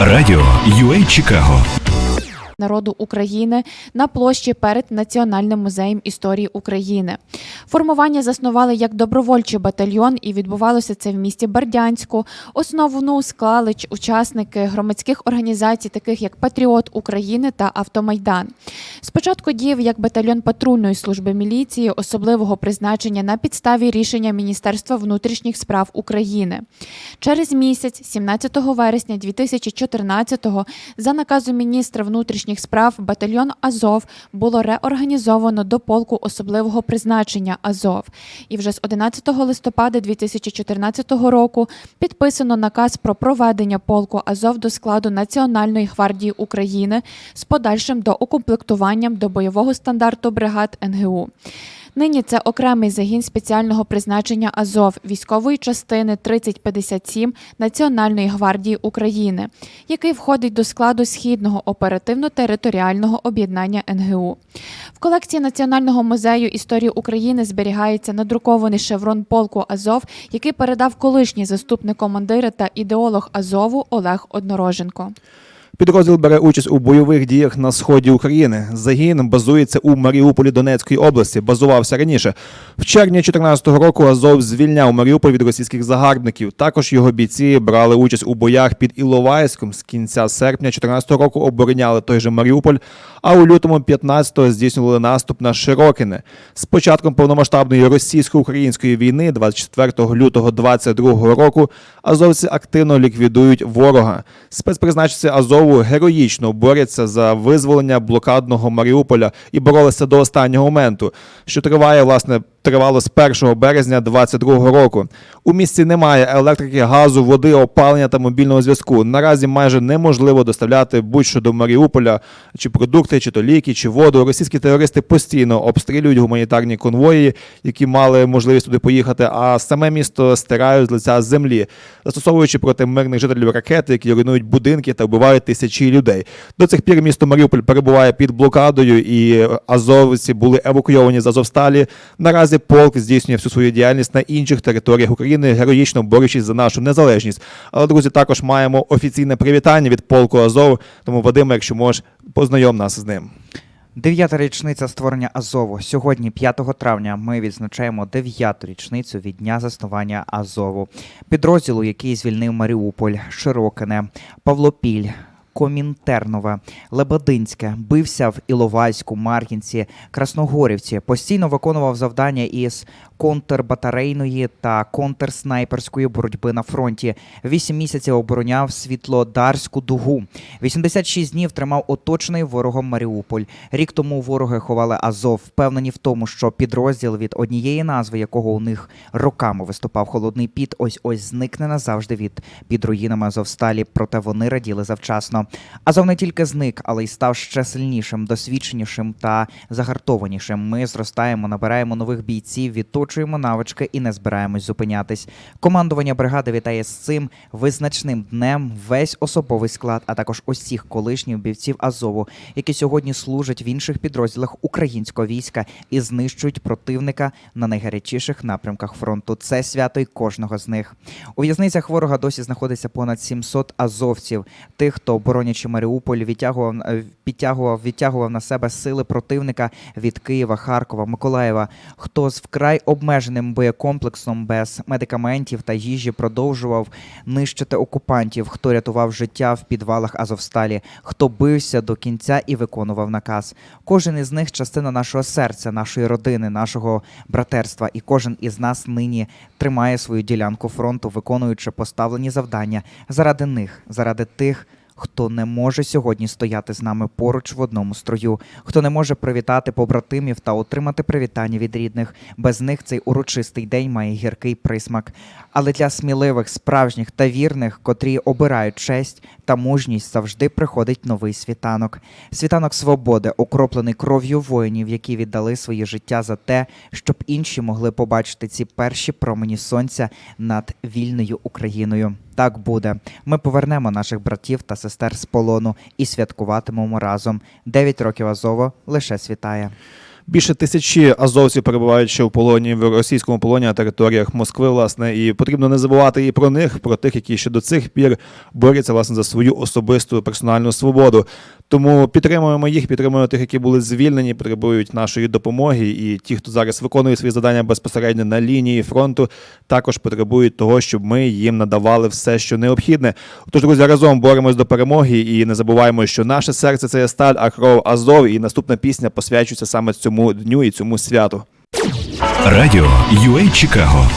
Радіо UA Чикаго народу України на площі перед Національним музеєм історії України. Формування заснували як добровольчий батальйон, і відбувалося це в місті Бердянську. Основну склали учасники громадських організацій, таких як Патріот України та Автомайдан. Спочатку діяв як батальйон патрульної служби міліції особливого призначення на підставі рішення Міністерства внутрішніх справ України. Через місяць, 17 вересня 2014-го, за наказом міністра внутрішніх справ батальйон Азов було реорганізовано до полку особливого призначення Азов. І вже з 11 листопада 2014 року підписано наказ про проведення полку Азов до складу Національної гвардії України з подальшим доукомплектуванням до бойового стандарту бригад НГУ. Нині це окремий загін спеціального призначення Азов військової частини 3057 Національної гвардії України, який входить до складу східного оперативно-територіального об'єднання НГУ. В колекції Національного музею історії України зберігається надрукований шеврон полку Азов, який передав колишній заступник командира та ідеолог Азову Олег Однороженко. Підрозділ бере участь у бойових діях на сході України. Загін базується у Маріуполі Донецької області. Базувався раніше. В червні 2014 року Азов звільняв Маріуполь від російських загарбників. Також його бійці брали участь у боях під Іловайськом. З кінця серпня 2014 року обороняли той же Маріуполь. А у лютому 15-го здійснювали наступ на Широкине. З початком повномасштабної російсько-української війни, 24 лютого 2022 року, азовці активно ліквідують ворога. Спецпризначенці Азову героїчно борються за визволення блокадного Маріуполя і боролися до останнього моменту, що триває власне. Тривало з 1 березня 2022 року. У місті немає електрики, газу, води, опалення та мобільного зв'язку. Наразі майже неможливо доставляти будь-що до Маріуполя, чи продукти, чи то ліки, чи воду. Російські терористи постійно обстрілюють гуманітарні конвої, які мали можливість туди поїхати. А саме місто стирають з лиця землі, застосовуючи проти мирних жителів ракети, які руйнують будинки та вбивають тисячі людей. До цих пір місто Маріуполь перебуває під блокадою, і азовці були евакуйовані з Азовсталі. Наразі полк здійснює всю свою діяльність на інших територіях України, героїчно борючись за нашу незалежність. Але друзі, також маємо офіційне привітання від полку Азов. Тому Вадиме, якщо можеш, познайом нас з ним. Дев'ята річниця створення Азову. Сьогодні, 5 травня, ми відзначаємо дев'яту річницю від дня заснування Азову, підрозділу, який звільнив Маріуполь, Широкине, Павлопіль. Комінтернове, Лебединське, бився в Іловайську, Мар'їнці, Красногорівці, постійно виконував завдання із контрбатарейної та контрснайперської боротьби на фронті. Вісім місяців обороняв світлодарську дугу. 86 днів тримав оточений ворогом Маріуполь. Рік тому вороги ховали Азов, впевнені в тому, що підрозділ від однієї назви, якого у них роками виступав холодний піт, ось ось зникне назавжди від під руїнами Азовсталі. Проте вони раділи завчасно. Азов не тільки зник, але й став ще сильнішим, досвідченішим та загартованішим. Ми зростаємо, набираємо нових бійців, відточуємо навички і не збираємось зупинятись. Командування бригади вітає з цим визначним днем весь особовий склад, а також усіх колишніх бійців Азову, які сьогодні служать в інших підрозділах українського війська і знищують противника на найгарячіших напрямках фронту. Це свято й кожного з них. У в'язницях ворога досі знаходиться понад 700 азовців, тих, хто боронячи Маріуполь, відтягував е, підтягував, відтягував на себе сили противника від Києва, Харкова, Миколаєва, хто з вкрай обмеженим боєкомплексом без медикаментів та їжі продовжував нищити окупантів, хто рятував життя в підвалах Азовсталі, хто бився до кінця і виконував наказ. Кожен із них частина нашого серця, нашої родини, нашого братерства, і кожен із нас нині тримає свою ділянку фронту, виконуючи поставлені завдання заради них, заради тих. Хто не може сьогодні стояти з нами поруч в одному строю, хто не може привітати побратимів та отримати привітання від рідних. Без них цей урочистий день має гіркий присмак. Але для сміливих, справжніх та вірних, котрі обирають честь та мужність, завжди приходить новий світанок. Світанок свободи, окроплений кров'ю воїнів, які віддали своє життя за те, щоб інші могли побачити ці перші промені сонця над вільною Україною. Так буде. Ми повернемо наших братів та сестер з полону і святкуватимемо разом. Дев'ять років Азово лише світає. Більше тисячі азовців перебувають ще в полоні в російському полоні на територіях Москви, власне, і потрібно не забувати і про них, про тих, які ще до цих пір борються власне за свою особисту персональну свободу. Тому підтримуємо їх, підтримуємо тих, які були звільнені, потребують нашої допомоги. І ті, хто зараз виконує свої завдання безпосередньо на лінії фронту, також потребують того, щоб ми їм надавали все, що необхідне. Тож, друзі, разом боремось до перемоги і не забуваємо, що наше серце це є сталь, а кров Азов. І наступна пісня посвячується саме цьому дню і цьому святу. Радіо UA Чикаго